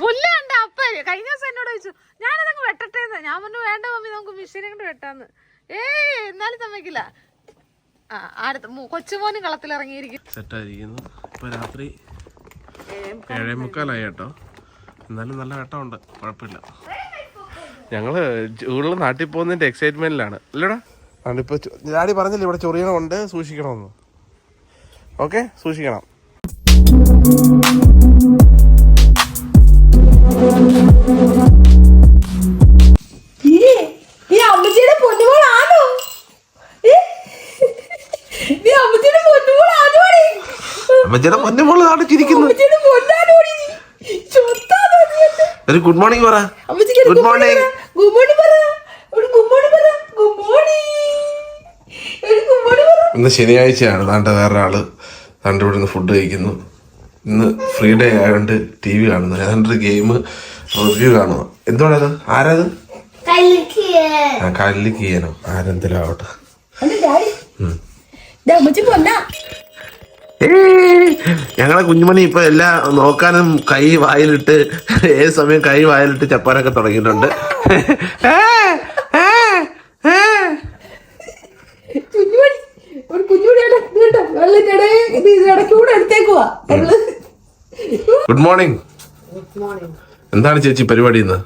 പുല്ല് കണ്ട അപ്പ കഴിഞ്ഞ ദിവസം എന്നോട് ചോദിച്ചു ഞാനതങ്ങ് വെട്ടട്ടെ എന്ന് ഞാൻ പറഞ്ഞു വേണ്ട മമ്മി നമുക്ക് മെഷീനെ കൊണ്ട് വെട്ടാന്ന്. ഏയ് എന്നാലും സമ്മതിക്കില്ല. ആ അടുത്ത കൊച്ചുമോനും കളത്തിലിറങ്ങിയിരിക്കും സെറ്റായിരിക്കുന്നു. ഇപ്പൊ രാത്രി ഏഴേ മുക്കാലായി കേട്ടോ. എന്നാലും നല്ല വെട്ടമുണ്ട്. കുഴപ്പമില്ല. ഞങ്ങൾ ചൂടുള്ള നാട്ടിൽ പോകുന്നതിന്റെ എക്സൈറ്റ്മെന്റിലാണ് അല്ലേടാ? അതിപ്പോ ഡാഡി പറഞ്ഞില്ല ഇവിടെ ചൊറിയണമുണ്ട് സൂക്ഷിക്കണമെന്ന്. ഓക്കെ സൂക്ഷിക്കണം. അമ്മച്ചിയുടെ പൊന്നുമോളാണോ? നീ അമ്മച്ചിയുടെ പൊന്നുമോളാണോടി അമ്മച്ചേട്ടാ പൊന്നു മോൾ നാട്ടിൽ ചിരിക്കുന്നു. അമ്മച്ചിയുടെ പൊന്നാണോടി ചൊത്താണോ നീ എന്നെ? ഒരു ഗുഡ് മോർണിംഗ് പറ. ഗുഡ് മോർണിംഗ് പറ. ഒരു ഗുഡ് മോർണിംഗ് പറ. ഗുഡ് മോർണിംഗ് പറ. ഇന്ന് ശനിയാഴ്ചയാണ്. താണ്ട വേറെ ആൾ താണ്ട ഇവിടുന്ന് ഫുഡ് കഴിക്കുന്നു. ഇന്ന് ഫ്രീ ഡേ ആയതുകൊണ്ട് ടി വി കാണുന്നു ഏതാണ്ട് ഗെയിം റിവ്യൂ കാണുക എന്തുവാണത്? ആരത്? ആ കല്ല് കീയനോ ആരെന്തെങ്കിലും ആവട്ടെ! ഞങ്ങളെ കുഞ്ഞുമണി ഇപ്പൊ എല്ലാം നോക്കാനും കൈ വായിലിട്ട് ഏത് സമയം കൈ വായിലിട്ട് ചപ്പാനൊക്കെ തുടങ്ങിയിട്ടുണ്ട്! കുഞ്ഞുമണി ഒരു കുഞ്ഞുമണി എടുത്തേക്കുവാ. ഗുഡ് മോർണിംഗ് എന്താണ് ചേച്ചി പരിപാടി ഇന്ന്?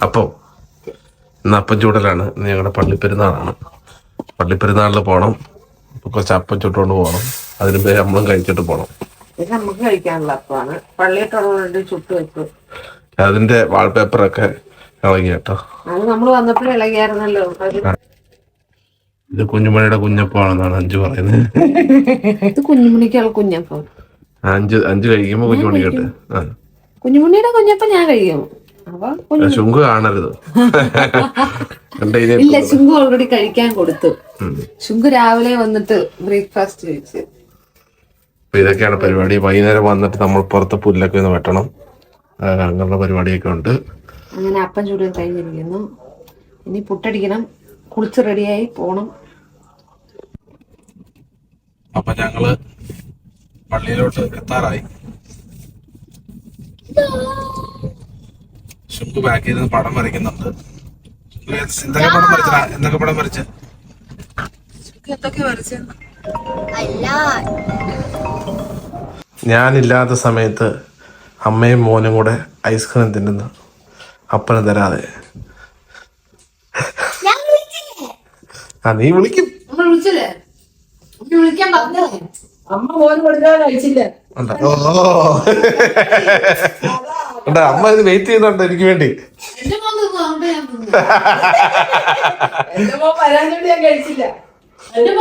അപ്പം. ഇന്ന് അപ്പം ചൂടലാണ് ഇന്ന് ഞങ്ങളുടെ പള്ളിപ്പെരുന്നാളാണ്. പള്ളിപ്പെരുന്നാളിൽ പോകണം കുറച്ച് അപ്പം ചുട്ടുകൊണ്ട് പോകണം. അതിന് പേര് നമ്മളും കഴിച്ചിട്ട് പോകണം നമുക്ക് കഴിക്കാനുള്ള അപ്പമാണ്. ചുട്ട് വെക്കും അതിന്റെ വാൾപേപ്പറൊക്കെ ഇളകി കേട്ടോ. അത് നമ്മൾ വന്നപ്പോഴും ഇളകിയായിരുന്നല്ലോ. അത് ഇത് കുഞ്ഞുമണിയുടെ കുഞ്ഞപ്പമാണെന്നാണ് അഞ്ചു പറയുന്നത്. ഇത് കുഞ്ഞുമണിക്കുള്ള കുഞ്ഞപ്പം. അഞ്ച് അഞ്ച് കഴിക്കുമ്പോ കുഞ്ഞുമണി കേട്ട്. കുഞ്ഞുമണിയുടെ കുഞ്ഞപ്പം ഞാൻ കഴിക്കും. ശുങ്കു കാണരുത്. ഇല്ല ശുങ്കു ഓൾറെഡി കഴിക്കാൻ കൊടുത്തു. ശുങ്കു രാവിലെ വന്നിട്ട് ബ്രേക്ക്ഫാസ്റ്റ് കഴിച്ചു. ഇതൊക്കെയാണ് പരിപാടി. വൈകുന്നേരം വന്നിട്ട് നമ്മൾ പുറത്ത് പുല്ലൊക്കെ ഒന്ന് വെട്ടണം. അങ്ങനെയുള്ള പരിപാടിയൊക്കെ ഉണ്ട്. അങ്ങനെ അപ്പം ചൂട് കഴിഞ്ഞിരിക്കുന്നു. ഇനി പുട്ടടിക്കണം. കുളിച്ച് റെഡിയായി പോണം. അപ്പൊ ഞങ്ങൾ പള്ളിയിലോട്ട് എത്താറായി. ശുങ്കു ബാക്കിൽ നിന്ന് പടം വരയ്ക്കുന്നുണ്ട്. എന്തൊക്കെ പടം വരച്ച? എന്തൊക്കെ പടം വരച്ച്? ഞാനില്ലാത്ത സമയത്ത് അമ്മയും മോനും കൂടെ ഐസ്ക്രീം തിന്നുന്നു. അപ്പനും തരാതെ. ആ നീ വിളിക്കും. നമ്മൾ വിളിച്ചില്ലേ? വിളിക്കാൻ പറഞ്ഞല്ലേ? അമ്മ പോലും കൊടുക്കാൻ കഴിച്ചില്ല. അമ്മ ഇത് വെയിറ്റ് ചെയ്യുന്നുണ്ട് എനിക്ക് വേണ്ടി? എന്റെ മോൻ ഞാൻ വരാഞ്ഞോണ്ട് ഞാൻ കഴിച്ചില്ല. എന്റെ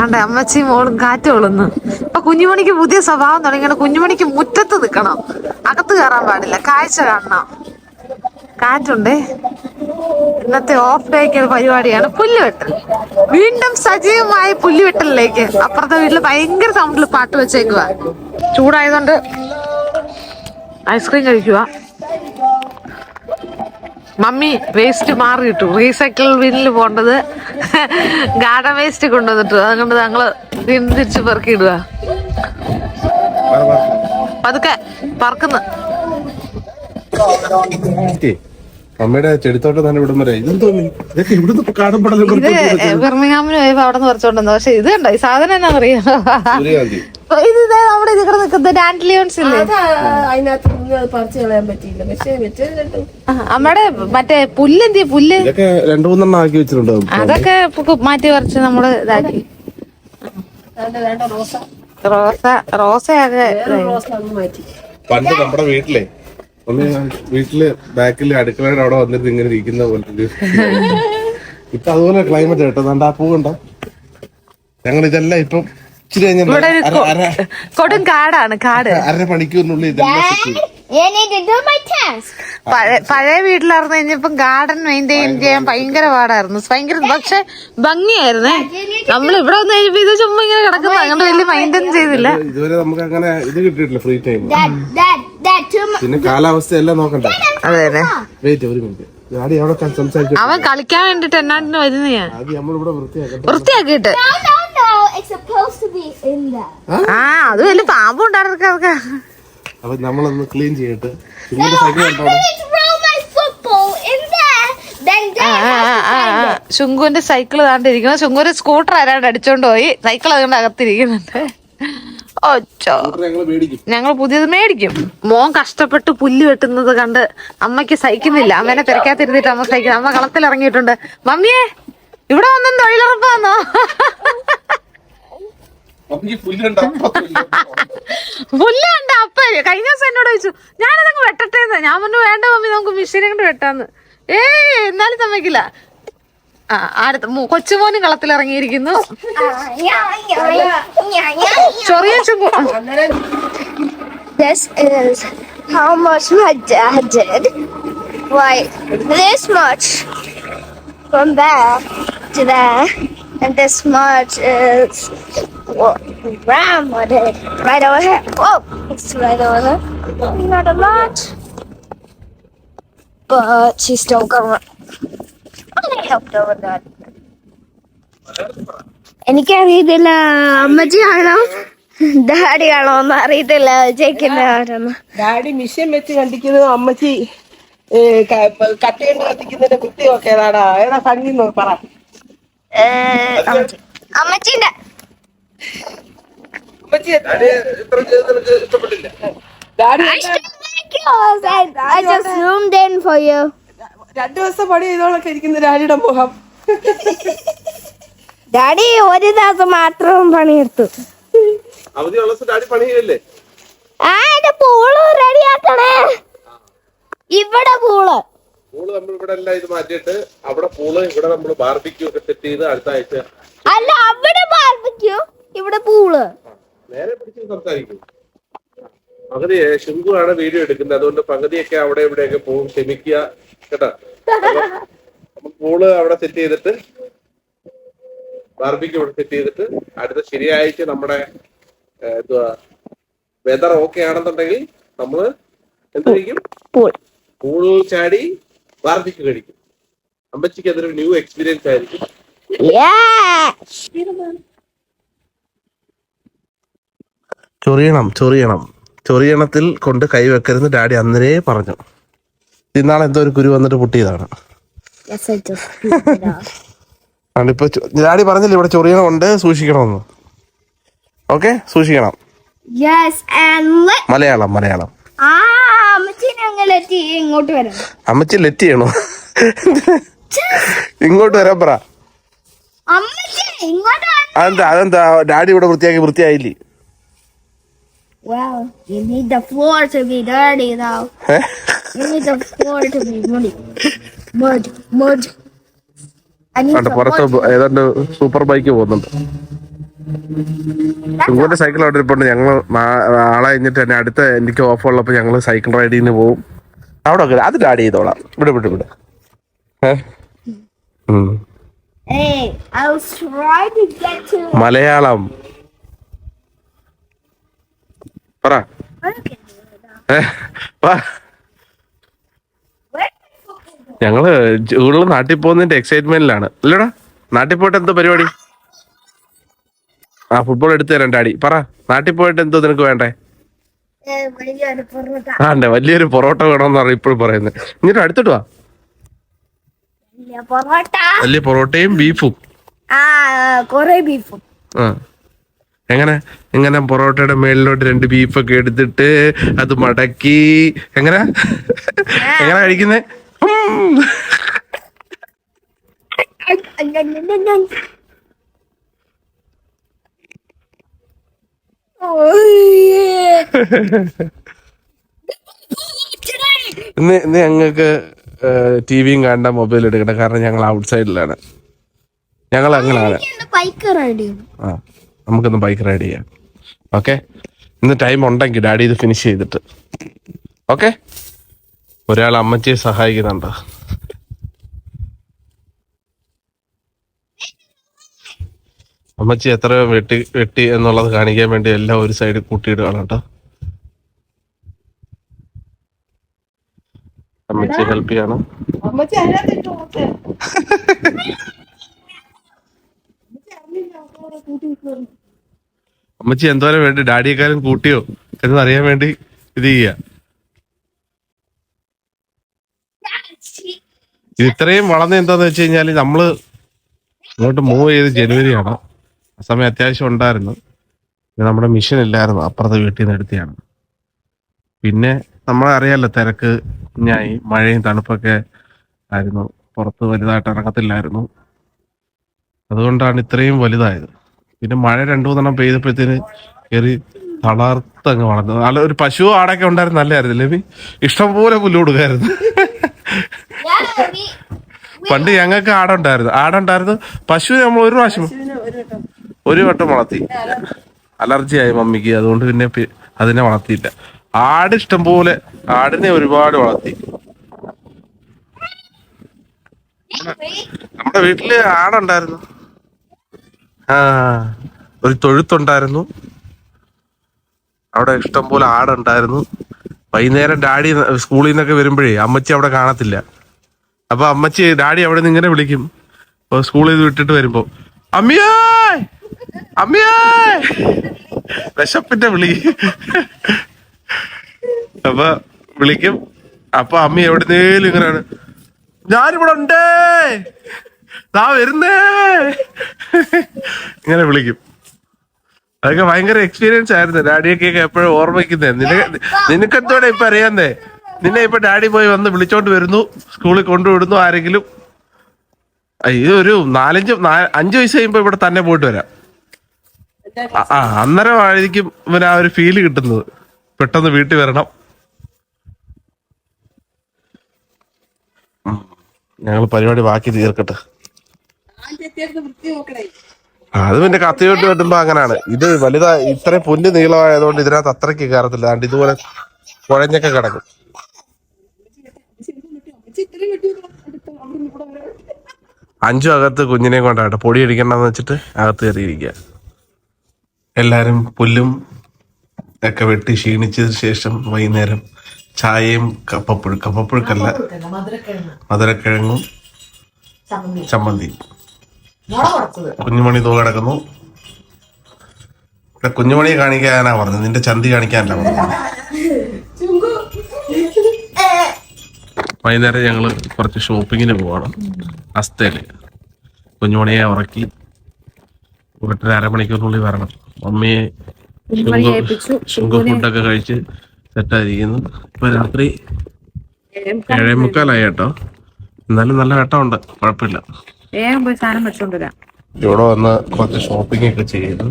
ആണ്ടെ അമ്മച്ചി മോളും കാറ്റ് കൊള്ളുന്നു. ഇപ്പൊ കുഞ്ഞുമണിക്ക് പുതിയ സ്വഭാവം തുടങ്ങിയാണ് കുഞ്ഞുമണിക്ക് മുറ്റത്ത് നിൽക്കണം. അകത്ത് കയറാൻ പാടില്ല. കാഴ്ച കാണണം. കാറ്റുണ്ടേ? ഇന്നത്തെ ഓഫ് ഡേക്ക് പരിപാടിയാണ് പുല്ലുവെട്ടൽ. വീണ്ടും സജീവമായ പുല്ലുവെട്ടലിലേക്ക്. അപ്പുറത്തെ വീട്ടിൽ ഭയങ്കര സൗണ്ടിൽ പാട്ട് വെച്ചേക്കുക ചൂടായതുകൊണ്ട് ഐസ്ക്രീം കഴിക്കുക. മമ്മി വേസ്റ്റ് മാറിയിട്ടു. റീസൈക്കിൾ ബിന്നിൽ പോണ്ടത്. ഗാർഡൻ വേസ്റ്റ് കൊണ്ടുവന്നിട്ടു. അതുകൊണ്ട് വീണ്ടും തിരിച്ച് പെറുക്കിയിടുക പതുക്കെ പറക്കുന്നു. അമ്മയുടെ ചെടിത്തോട്ടം തന്നെ ഇവിടം വരെ. ഇതെന്തോ ഇതൊക്കെ ഇവിടുന്ന് കാണപ്പെടലും ഇത് ബെർമിംഗാമിന് പോയപ്പോ അവിടെ നിന്ന് പറിച്ചോണ്ടെന്ന് പക്ഷെ ഇത് കണ്ടോ? ഈ സാധനം എന്നാ സൂര്യകാന്തി ഇത് ദേ നമ്മുടെ ഇത് കിടന്ന് നിൽക്കുന്നത്. ഡാൻഡിലിയോൺസ് ഇല്ലേ? അത് അതിനകത്ത് നിന്ന് അത് പറിച്ചു കളയാൻ പറ്റിയില്ല. പക്ഷെ ആ, അമ്മയുടെ മറ്റേ പുല്ലെന്തി പുല്ല്? ഇതൊക്കെ രണ്ടു മൂന്നെണ്ണം ആക്കി വെച്ചിട്ടുണ്ട് അതൊക്കെ മാറ്റി പറിച്ച് നമ്മൾ ഇതാക്കി. അതിന്റെ റോസ. റോസ റോസയൊക്കെ. റോസ ഒന്ന് മാറ്റി. പണ്ട് നമ്മുടെ വീട്ടിലെ ഒന്ന് വീട്ടിൽ ബാക്കിൽ അടുക്കളയുടെ അവിടെ വന്നിട്ട് ഇങ്ങനെ ഇരിക്കുന്ന പോലെ ഇപ്പൊ അതുപോലെ ക്ലൈമറ്റ് കേട്ടോ. നല്ല ആ ഞങ്ങൾ ഇതെല്ലാം ഇപ്പം ഇച്ചിരി കൊടും കാടാണ് കാട്. അര മണിക്കൂറിനുള്ളിൽ ഇതെല്ലാം. പഴയ പഴയ വീട്ടിലായിരുന്നു. കഴിഞ്ഞപ്പം ഗാർഡൻ മെയിന്റെയിൻ ചെയ്യാൻ ഭയങ്കര പാടായിരുന്നു. ഭയങ്കര പക്ഷെ ഭംഗിയായിരുന്നേ. നമ്മൾ ഇവിടെ വന്ന് കഴിഞ്ഞപ്പോ ഇത് ചുമ്മാ ഇങ്ങനെ കിടക്കുന്നു അങ്ങനെ വലിയ മെയിന്റെയിൻ ചെയ്തില്ല. ഇതുവരെ നമുക്ക് അങ്ങനെ ഇത് കിട്ടിയിട്ടില്ല ഫ്രീ ടൈം പിന്നെ കാലാവസ്ഥ എല്ലാം നോക്കണ്ട അതെ അതെ. വെയിറ്റ് ഒരു മിനിറ്റ് അവൻ കളിക്കാൻ വേണ്ടിട്ട് എന്നാണ്ടിന് വരുന്ന? ഞാൻ വൃത്തിയാക്കിട്ട് നമ്മളിവിടെ വൃത്തിയാക്കട്ടെ വൃത്തിയാക്കിയിട്ട്. No, no, no. It's supposed to be me in there. ആ? അത് വലിയ പാമ്പും അപ്പൊ നമ്മളൊന്ന് ക്ലീൻ ചെയ്തിട്ട്. ശുങ്കുവിന്റെ സൈക്കിൾ താണ്ടിരിക്കുന്നു. ശുങ്കുവിന്റെ സ്കൂട്ടർ ആരാണ്ട് അടിച്ചോണ്ട് പോയി. സൈക്കിൾ അതുകൊണ്ട് അകത്തിരിക്കുന്നുണ്ട്. ഞങ്ങൾ പുതിയത് മേടിക്കും. മോൻ കഷ്ടപ്പെട്ട് പുല്ല് വെട്ടുന്നത് കണ്ട് അമ്മയ്ക്ക് സഹിക്കുന്നില്ല. അമ്മേനെ തിരക്കാത്തിരുന്നിട്ട് അമ്മ സഹിക്കുന്നു അമ്മ കളത്തിൽ ഇറങ്ങിയിട്ടുണ്ട്. മമ്മിയെ ഇവിടെ വന്നും തൊഴിലുറപ്പാന്നോ? പുല്ലുണ്ട്? അപ്പ കഴിഞ്ഞ ദിവസം എന്നോട് ചോദിച്ചു ഞാനതങ്ങ് വെട്ടട്ടേന്ന്. ഞാൻ മുന്നേ വേണ്ട മമ്മി നമുക്ക് മെഷീനെ കൊണ്ട് വെട്ടാന്ന്. ഏയ് എന്നാലും സമ്മതിക്കില്ല. അടുത്ത കൊച്ചുമോനും കളത്തിലിറങ്ങിയിരിക്കുന്നു Uh. ചെറിയ but she's still going. I helped over that. എനിക്കറിയത്തില്ല. അമ്മച്ചിയാണോ ഡാഡിയാണോ എന്ന് അറിയത്തില്ല. ചേക്കുന്നവരൊന്നും ഡാഡി മിഷൻ വെച്ച് കണ്ടിക്കുന്നത് അമ്മച്ചി കട്ടയുണ്ട് കത്തിക്കുന്നതിന്റെ കൃത്യമൊക്കെ ഏതാടാ ഏതാ എന്ന് പറ. അമ്മച്ചിന്റെ അമ്മച്ചി ഇഷ്ടപ്പെട്ടില്ല. Daddy I just zoomed in for you. രണ്ടു ദിവസം പണി ചെയ്തോളൊക്കെ ഇരിക്കുന്ന ഡാഡിയുടെ മുഖം. ഡാഡി ഒരു ദിവസം മാത്രം പണിയെടുത്തു. അവധി ഉള്ള ദിവസം ഡാഡി പണി ചെയ്യല്ലേ ആ എന്റെ പൂൾ റെഡിയാക്കണേ ഇവിടെ പൂൾ. പൂൾ നമ്മൾ ഇവിടെ എല്ലാം ഇത് മാറ്റിയിട്ട് അവിടെ പൂൾ ഇവിടെ നമ്മൾ ബാർബിക്യൂ ഒക്കെ സെറ്റ് ചെയ്ത് അടുത്ത ആഴ്ച അല്ല അവിടെ ബാർബിക്യൂ ഇവിടെ പൂൾ. നേരെ പിടിച്ച് സംസാരിക്കും. പകുതി ശുങ്കു ആണ് വീഡിയോ എടുക്കുന്നത്. അതുകൊണ്ട് പകുതിയൊക്കെ അവിടെ ഇവിടെയൊക്കെ പോകും ക്ഷമിക്കുക. കേട്ടോ? പൂൾ അവിടെ സെറ്റ് ചെയ്തിട്ട് ബാർബിക്ക് ഇവിടെ സെറ്റ് ചെയ്തിട്ട് അടുത്ത ശനിയാഴ്ച നമ്മുടെ എന്തുവാ വെതർ ഓക്കെ ആണെന്നുണ്ടെങ്കിൽ നമ്മൾ എന്ത് കഴിക്കും? പൂൾ. പൂൾ ചാടി ബാർബിക്ക് കഴിക്കും. അമ്പച്ചിക്ക് അതൊരു ന്യൂ എക്സ്പീരിയൻസ് ആയിരിക്കും. ചൊറിയണം ചൊറിയണം. ചൊറിയണത്തിൽ കൊണ്ട് കൈവെക്കരുത് ഡാഡി അന്നേ പറഞ്ഞു. ഇന്നാളെ എന്തോ ഒരു കുരു വന്നിട്ട് പൊട്ടിയതാണ്. ഡാഡി പറഞ്ഞില്ല ഇവിടെ ചൊറിയണമുണ്ട് സൂക്ഷിക്കണമെന്ന്. ഓക്കെ സൂക്ഷിക്കണം. മലയാളം മലയാളം. അമ്മച്ചി ലെറ്റ് ചെയ്യണോ? ഇങ്ങോട്ട് വരാൻ പറ. അതെന്താ അതെന്താ ഡാഡി ഇവിടെ വൃത്തിയാക്കി വൃത്തിയായില്ലേ? Well, you need the floor to be dirty though. പുറത്ത്. ഏതാണ്ട് സൂപ്പർ ബൈക്ക് പോകുന്നുണ്ട്. ഇങ്ങോട്ട് സൈക്കിൾ അവിടെ ഇരിപ്പുണ്ട്. ഞങ്ങൾ നാളെ കഴിഞ്ഞിട്ട് തന്നെ അടുത്ത എനിക്ക് ഓഫ് ഉള്ളപ്പോൾ ഞങ്ങൾ സൈക്കിൾ റൈഡിങ്ങിന് പോകും അവിടെ ഒക്കെ അത് ഡാഡി ചെയ്തോളാം. ഇവിടെ വിട്ട് വിട്. മലയാളം. പറ. ഞങ്ങൾ ജൂണിൽ നാട്ടിൽ പോകുന്നതിന്റെ എക്സൈറ്റ്മെന്റിലാണ് അല്ലടാ? നാട്ടിൽ പോയിട്ട് എന്തോ പരിപാടി? ആ ഫുട്ബോൾ എടുത്തു തരാം ഡാഡി. പറ നാട്ടിൽ പോയിട്ട് എന്തോ നിനക്ക് വേണ്ടേ? ആ. ആണ്ടെ വലിയൊരു പൊറോട്ട വേണമെന്നാണ് ഇപ്പോഴും പറയുന്നത്. ഇങ്ങനെ അടുത്തിട്ട് വാ. വലിയ പൊറോട്ട. വലിയ പൊറോട്ടയും ബീഫും. ബീഫും. ആ. എങ്ങനെ? എങ്ങനെ പൊറോട്ടയുടെ മേളിലോട്ട് രണ്ട് ബീഫൊക്കെ എടുത്തിട്ട് അത് മടക്കി? എങ്ങനെ? എങ്ങനെ കഴിക്കുന്നേ. ഞങ്ങൾക്ക് ടി വിയും കാണണ്ട മൊബൈൽ എടുക്കണ്ട. കാരണം ഞങ്ങൾ ഔട്ട് സൈഡിലാണ് ഞങ്ങൾ അങ്ങനെയാണ്. നമുക്കൊന്ന് ബൈക്ക് റൈഡ് ചെയ്യാം. ഓക്കെ? ഇന്ന് ടൈം ഉണ്ടെങ്കിൽ ഡാഡി ഇത് ഫിനിഷ് ചെയ്തിട്ട്. ഓക്കെ? ഒരാൾ അമ്മച്ചിയെ സഹായിക്കുന്നുണ്ട്. അമ്മച്ചി എത്ര വെട്ടി വെട്ടി എന്നുള്ളത് കാണിക്കാൻ വേണ്ടി എല്ലാം ഒരു സൈഡിൽ കൂട്ടിയിടുകയാണ് കേട്ടോ അമ്മച്ചി ഹെൽപ്പ് ചെയ്യാണ്. അമ്മച്ചി എന്തോരം വേണ്ടി ഡാഡിയെക്കാളും കൂട്ടിയോ? എന്നറിയാൻ വേണ്ടി ഇത് ചെയ്യുക ഇത് ഇത്രയും വളർന്ന എന്താന്ന് വെച്ച് കഴിഞ്ഞാൽ നമ്മൾ ഇങ്ങോട്ട് മൂവ് ചെയ്ത് ജനുവരിയാണ് ആ സമയം അത്യാവശ്യം ഉണ്ടായിരുന്നു. നമ്മുടെ മിഷൻ ഇല്ലായിരുന്നു. അപ്പുറത്തെ വീട്ടിൽ നിന്ന് എടുത്തിയാണ് പിന്നെ നമ്മളെ അറിയാലോ തിരക്ക് ഞായി മഴയും തണുപ്പൊക്കെ ആയിരുന്നു. പുറത്ത് വലുതായിട്ട് ഇറങ്ങത്തില്ലായിരുന്നു. അതുകൊണ്ടാണ് ഇത്രയും വലുതായത്. പിന്നെ മഴ രണ്ടു മൂന്നെണ്ണം പെയ്തപ്പോഴത്തേന് കയറി തളർത്തങ്ങ് വളർന്നു. നല്ല ഒരു പശു ആടൊക്കെ ഉണ്ടായിരുന്നു നല്ലായിരുന്നില്ലേ മീ ഇഷ്ടംപോലെ പുല്ല് കൊടുക്കായിരുന്നു. പണ്ട് ഞങ്ങൾക്ക് ആടുണ്ടായിരുന്നു. ആടുണ്ടായിരുന്നു. പശു നമ്മൾ ഒരു പ്രാവശ്യം ഒരു വട്ടം. വളർത്തി. അലർജി ആയി മമ്മിക്ക്. അതുകൊണ്ട് പിന്നെ അതിനെ വളർത്തിയില്ല. ആട് ഇഷ്ടം പോലെ ആടിനെ ഒരുപാട് വളർത്തി. നമ്മുടെ വീട്ടിൽ ആടുണ്ടായിരുന്നു. ആ ഒരു തൊഴുത്തുണ്ടായിരുന്നു. അവിടെ ഇഷ്ടം പോലെ ആടുണ്ടായിരുന്നു. വൈകുന്നേരം ഡാഡി സ്കൂളിൽ നിന്നൊക്കെ വരുമ്പോഴേ അമ്മച്ചി അവിടെ കാണത്തില്ല. അപ്പൊ അമ്മച്ചി ഡാഡി അവിടെ നിന്ന് ഇങ്ങനെ വിളിക്കും. സ്കൂളിൽ നിന്ന് വിട്ടിട്ട് വരുമ്പോ അമ്മിയേ! അമ്മിയേ! വിശപ്പിന്റെ വിളി. അപ്പൊ വിളിക്കും. അപ്പൊ അമ്മി എവിടുന്നേലും ഇങ്ങനെയാണ് ഞാനിവിടെ ഉണ്ടേ! താ വരുന്നേ! ഇങ്ങനെ വിളിക്കും. അതൊക്കെ ഭയങ്കര എക്സ്പീരിയൻസ് ആയിരുന്നു. ഡാഡിയൊക്കെ എപ്പോഴും ഓർമ്മിക്കുന്നേ. നിനക്ക് നിനക്കെന്തോടെ ഇപ്പൊ അറിയാന്നേ നിന്നെ ഇപ്പൊ ഡാഡി പോയി വന്ന് വിളിച്ചോണ്ട് വരുന്നു സ്കൂളിൽ കൊണ്ടുവിടുന്നു ആരെങ്കിലും. ഇതൊരു നാലഞ്ച് അഞ്ചു വയസ്സ് കഴിയുമ്പോ ഇവിടെ തന്നെ പോയിട്ട് വരാം. ആ, അന്നേരം ആയിരിക്കും ഇവന് ആ ഒരു ഫീൽ കിട്ടുന്നത്. പെട്ടെന്ന് വീട്ടിൽ വരണം. ഞങ്ങൾ പരിപാടി ബാക്കി തീർക്കട്ടെ. അത് പിന്നെ കത്തിയോട്ട് വെട്ടുമ്പോ അങ്ങനാണ്. ഇത് വലുതാ ഇത്രയും പുല്ല് നീളമായതുകൊണ്ട് ഇതിനകത്ത് അത്രയ്ക്ക് കയറത്തില്ല അതുകൊണ്ട് ഇതുപോലെ കുഴഞ്ഞൊക്കെ കിടക്കും. അഞ്ചും അകത്ത് കുഞ്ഞിനെ കൊണ്ടാട്ടെ. പൊടി അടിക്കണ്ടെന്ന് വെച്ചിട്ട് അകത്ത് കയറിയിരിക്കുക. എല്ലാരും പുല്ലും ഒക്കെ വെട്ടി ക്ഷീണിച്ചതിന് ശേഷം വൈകുന്നേരം ചായയും കപ്പപ്പുഴു കപ്പപ്പുഴുക്കല്ല മധുരക്കിഴങ്ങ് ചമ്മന്തി. കുഞ്ഞുമണി തോ കിടക്കുന്നു. കുഞ്ഞുമണിയെ കാണിക്കാനാ പറഞ്ഞത്. നിന്റെ ചന്തി കാണിക്കാനല്ല പറഞ്ഞത്. വൈകുന്നേരം ഞങ്ങൾ കുറച്ച് ഷോപ്പിങ്ങിന് പോവാണ്. അസ്തയിൽ കുഞ്ഞുമണിയെ ഉറക്കി വീട്ടിൽ അരമണിക്കൂറിനുള്ളിൽ വരണം. മമ്മിയെ ശുങ്ക ഫുഡൊക്കെ കഴിച്ച് സെറ്റായിരിക്കുന്നു ഇപ്പൊ രാത്രി ഏഴേ മുക്കാലായി കേട്ടോ. എന്നാലും നല്ല വെട്ടമുണ്ട്. കുഴപ്പമില്ല. ഇവിടെ വന്ന് കുറച്ച് ഷോപ്പിംഗ് ഒക്കെ ചെയ്തു.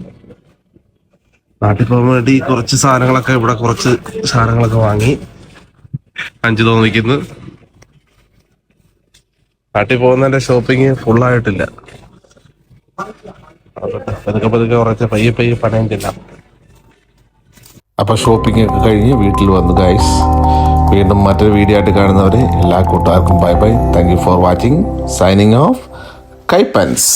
നാട്ടിൽ പോകാൻ വേണ്ടി കുറച്ച് സാധനങ്ങളൊക്കെ ഇവിടെ കുറച്ച് സാധനങ്ങളൊക്കെ വാങ്ങി. അഞ്ചു തോന്നിക്കുന്നു. നാട്ടിൽ പോകുന്നതിന്റെ ഷോപ്പിംഗ് ഫുള്ളായിട്ടില്ല പതുക്കെ പതുക്കെ കുറച്ച് പയ്യെ പയ്യെ പണയം ചെല്ലാം അപ്പോൾ ഷോപ്പിംഗ് ഒക്കെ കഴിഞ്ഞ് വീട്ടിൽ വന്നു ഗൈസ് വീണ്ടും മറ്റൊരു വീഡിയോ ആയിട്ട് കാണുന്നവരെ എല്ലാ കൂട്ടുകാർക്കും bye bye thank you for watching signing off കൈപ്പൻസ്.